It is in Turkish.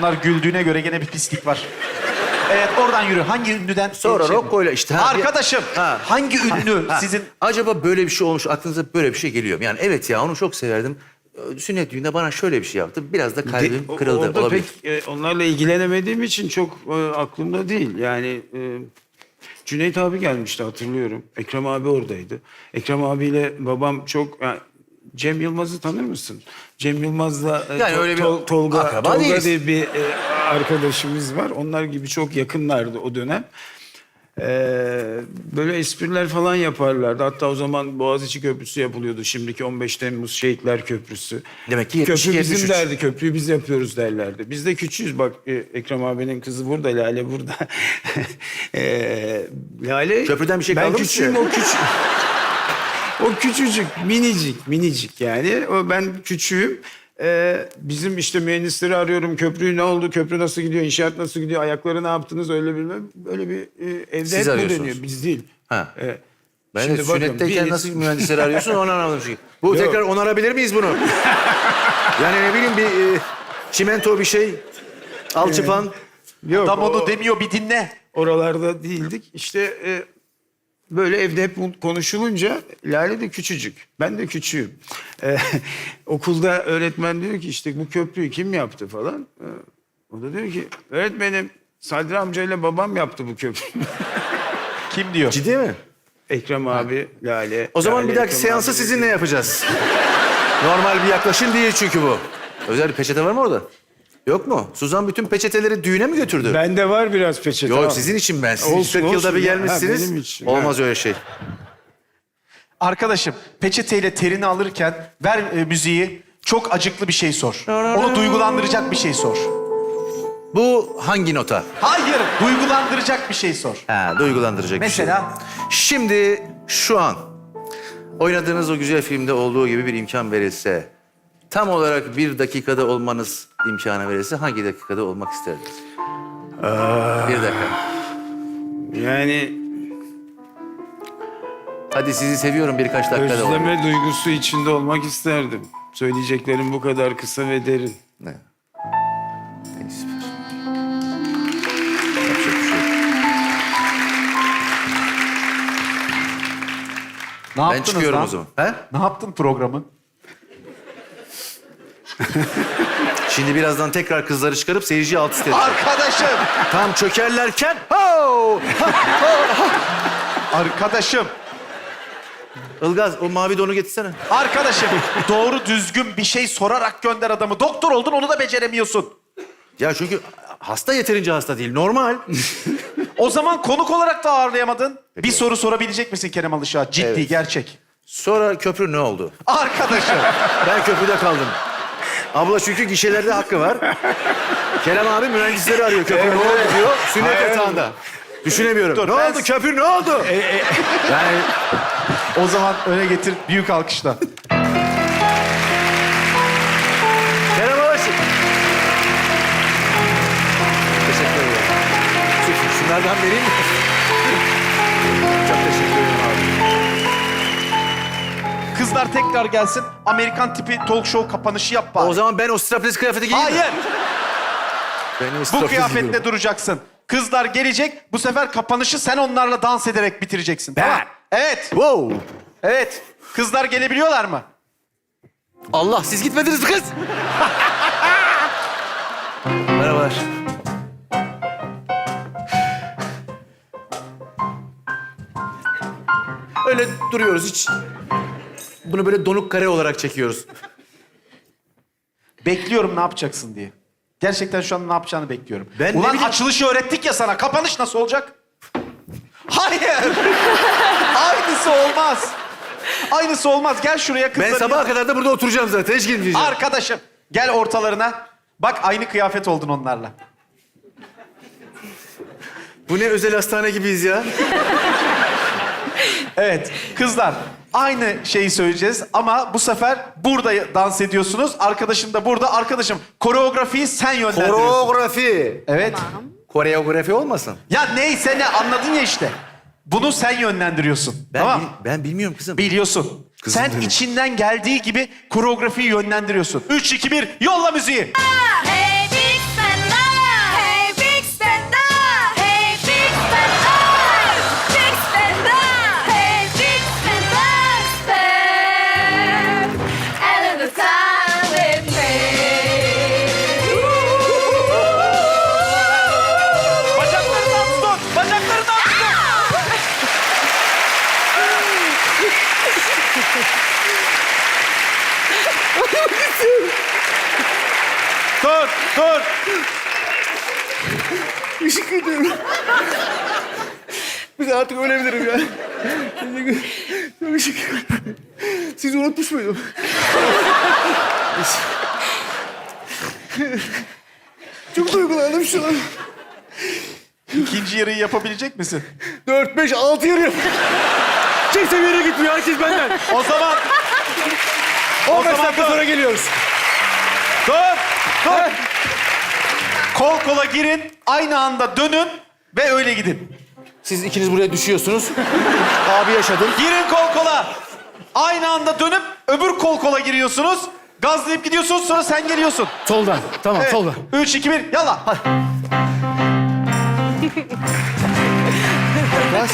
Onlar güldüğüne göre gene bir pislik var. Evet oradan yürü. Hangi ünlüden? Sonra şey- Rocco'yla işte. ha, Arkadaşım Ha. hangi ünlü Ha, sizin... Acaba böyle bir şey olmuş, aklınıza böyle bir şey geliyor mu? Yani evet ya onu çok severdim. Ee, Sünnet düğünde bana şöyle bir şey yaptı. Biraz da kalbim De- o- kırıldı. Orada Olabilir. pek e, onlarla ilgilenemediğim için çok e, aklımda değil. Yani e, Cüneyt abi gelmişti hatırlıyorum. Ekrem abi oradaydı. Ekrem abiyle babam çok... yani Cem Yılmaz'ı tanır mısın? Cem Yılmaz'la e, Yani Tol- öyle bir Tol- Tolga, akraba Tolga değiliz. diye bir e, arkadaşımız var. Onlar gibi çok yakınlardı o dönem. Ee, böyle espriler falan yaparlardı. Hatta o zaman Boğaziçi Köprüsü yapılıyordu. Şimdiki 15 Temmuz Şehitler Köprüsü. Demek ki 72, Köprü bizim 73. derdi. Köprüyü biz yapıyoruz derlerdi. Biz de küçüğüz. Bak e, Ekrem abinin kızı burada, Lale burada. Ee, Lale... Köprüden bir şey ben kaldı mı küçüğüm, size? o küçük. O küçücük, minicik, minicik yani. O ben küçüğüm. Ee, bizim işte mühendisleri arıyorum. Köprü ne oldu? Köprü nasıl gidiyor? İnşaat nasıl gidiyor? Ayakları ne yaptınız? Öyle bir böyle bir e, evde Siz hep bu arıyorsunuz. dönüyor. Biz değil. Ha. Ee, Ben şimdi de sünnetteyken biz- nasıl mühendisleri arıyorsun onu anlamadım. Çünkü. Bu Yok. tekrar onarabilir miyiz bunu? yani ne bileyim bir e, çimento bir şey, alçıpan. Yok, Adam onu o- demiyor bir dinle. oralarda değildik. İşte e, böyle evde hep konuşulunca Lale de küçücük. Ben de küçüğüm. E, okulda öğretmen diyor ki işte bu köprüyü kim yaptı falan. E, o da diyor ki öğretmenim Sadri amcayla babam yaptı bu köprüyü. Kim diyor? Ciddi mi? Ekrem abi, Lale. O zaman Lale, bir dahaki Ekrem seansı abi sizinle yapacağız. Normal bir yaklaşım değil çünkü bu. Özel bir peçete var mı orada? Yok mu? Suzan bütün peçeteleri düğüne mi götürdü? Bende var biraz peçete. Yok al. sizin için ben. Siz Olsun, 40 yılda olsun bir ya. Ha, gelmişsiniz. benim için. Olmaz öyle şey. Arkadaşım peçeteyle terini alırken ver e, müziği. Çok acıklı bir şey sor. Onu duygulandıracak bir şey sor. Bu hangi nota? Hayır, duygulandıracak bir şey sor. Ha, duygulandıracak bir şey. Mesela? Şimdi şu an oynadığınız o güzel filmde olduğu gibi bir imkan verilse... ...tam olarak bir dakikada olmanız imkanı verilse hangi dakikada olmak isterdiniz? Bir dakika. Yani Hadi sizi seviyorum birkaç dakikada olun. özleme duygusu içinde olmak isterdim. Söyleyeceklerim bu kadar kısa ve derin. Ne? İyi, süper. Yapacak bir şey yok. Ne Ben yaptınız çıkıyorum lan? o zaman. He? Ne yaptın programı? Şimdi birazdan tekrar kızları çıkarıp seyirciyi alt üst edeceğim. Arkadaşım! Tam çökerlerken... Ho! Arkadaşım! Ilgaz o mavi donu getirsene. Arkadaşım! Doğru düzgün bir şey sorarak gönder adamı. Doktor oldun onu da beceremiyorsun. Ya çünkü hasta yeterince hasta değil. Normal. O zaman konuk olarak da ağırlayamadın. Bir soru sorabilecek misin Kerem Alışık'a? Ciddi, Evet. gerçek. Sonra köprü ne oldu? Arkadaşım! Ben köprüde kaldım. Abla çünkü gişelerde hakkı var. Kerem abi mühendisleri arıyor. Köprü ne oldu diyor. Sünnet Hayır. yatağında. Düşünemiyorum. Dur, ne ben- oldu köprü ne oldu? yani o zaman öne getir büyük alkışla. Kerem Alaşık. Teşekkür ederim. Şu- Şunlardan vereyim mi? Kızlar tekrar gelsin. Amerikan tipi talk show kapanışı yap bari. O zaman ben o strapless kıyafeti giyeyim mi? Hayır! Benim Bu strapless kıyafetle giyiyorum. duracaksın. Kızlar gelecek. Bu sefer kapanışı sen onlarla dans ederek bitireceksin. Ben? Tamam. Evet. Wow. Evet. Kızlar gelebiliyorlar mı? Allah siz gitmediniz mi kız? Merhabalar. Öyle duruyoruz hiç. Bunu böyle donuk kare olarak çekiyoruz. Bekliyorum ne yapacaksın diye. Gerçekten şu an ne yapacağını bekliyorum. Ben ne Ulan bileyim- açılışı öğrettik ya sana. Kapanış nasıl olacak? Hayır. Aynısı olmaz. Aynısı olmaz. Gel şuraya kızların Ben sabaha yanına. kadar da burada oturacağım zaten. Hiç gitmeyeceğim. Arkadaşım gel ortalarına. Bak aynı kıyafet oldun onlarla. Bu ne özel hastane gibiyiz ya. Evet kızlar aynı şeyi söyleyeceğiz ama bu sefer burada dans ediyorsunuz. Arkadaşım da burada. Arkadaşım koreografiyi sen yönlendiriyorsun. Koreografi. Evet. Koreografi olmasın? Ya neyse ne anladın ya işte. Bunu sen yönlendiriyorsun. Ben, tamam. bil- ben bilmiyorum kızım. Biliyorsun. Kızım sen benim. içinden geldiği gibi koreografiyi yönlendiriyorsun. Üç, iki, bir, yolla müziği. Teşekkür ediyorum. Biz artık ölebilirim ya. Çok ederim. Sizi unutmuş muydum? Çok duygulandım şu an. İkinci yarıyı yapabilecek misin? Dört, beş, altı yarı. Kimse bir yere gitmiyor. Herkes benden. O zaman 15 zaman dakika dur. sonra geliyoruz. dur, dur. Kol kola girin, aynı anda dönün ve öyle gidin. Siz ikiniz buraya düşüyorsunuz. Abi yaşadın. Girin kol kola. Aynı anda dönüp öbür kol kola giriyorsunuz. Gazlayıp gidiyorsunuz sonra sen geliyorsun. Soldan. Tamam, Evet. soldan. Üç, iki, bir, yalla. Hadi. Biraz.